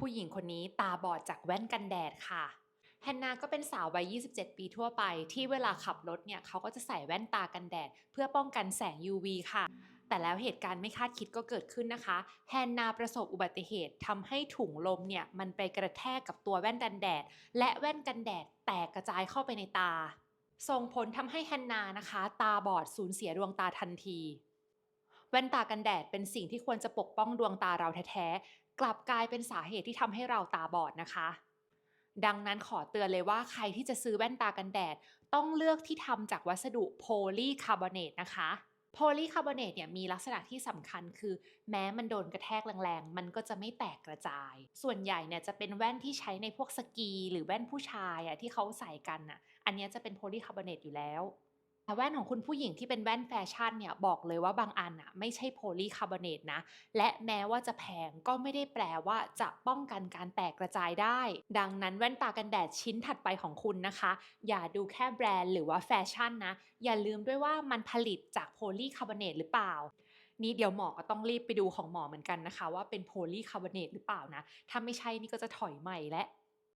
ผู้หญิงคนนี้ตาบอดจากแว่นกันแดดค่ะแฮนนาก็เป็นสาววัย 27 ปีทั่วไป ที่เวลาขับรถเนี่ยเขาก็จะใส่แว่นตากันแดด เพื่อป้องกันแสง UV ค่ะ แต่แล้วเหตุการณ์ไม่คาดคิดก็เกิดขึ้นนะคะ แฮนนาประสบอุบัติเหตุทำให้ถุงลมเนี่ยมันไปกระแทกกับตัวแว่นกันแดด และแว่นกันแดดแตกกระจายเข้าไปในตา ส่งผลทำให้แฮนนานะคะ ตาบอดสูญเสียดวงตาทันทีแว่นตากันแดดเป็นสิ่งที่ควรจะปกป้องดวงตาเราแท้ๆ กลับกลายเป็นสาเหตุที่ทำให้เราตาบอดนะคะ ดังนั้นขอเตือนเลยว่าใครที่จะซื้อแว่นตากันแดด ต้องเลือกที่ทำจากวัสดุโพลีคาร์บอเนตนะคะโพลีคาร์บอเนตเนี่ยมีลักษณะที่สำคัญคือแม้มันโดนกระแทกแรงๆ มันก็จะไม่แตกกระจาย ส่วนใหญ่เนี่ยจะเป็นแว่นที่ใช้ในพวกสกี หรือแว่นผู้ชายอะที่เขาใส่กันอะอันนี้จะเป็นโพลีคาร์บอเนตอยู่แล้ว แต่แว่นของคุณผู้หญิงที่เป็นแว่นแฟชั่นเนี่ยบอกเลยว่าบางอันอะไม่ใช่โพลีคาร์บอเนตนะ และแม้ว่าจะแพงก็ไม่ได้แปลว่าจะป้องกันการแตกกระจายได้ ดังนั้นแว่นตากันแดดชิ้นถัดไปของคุณนะคะ อย่าดูแค่แบรนด์หรือว่าแฟชั่นนะ อย่าลืมด้วยว่ามันผลิตจากโพลีคาร์บอเนตหรือเปล่านี่เดี๋ยวหมอก็ต้องรีบไปดูของหมอเหมือนกันนะคะ ว่าเป็นโพลีคาร์บอเนตหรือเปล่านะ ถ้าไม่ใช่นี่ก็จะถอยใหม่และ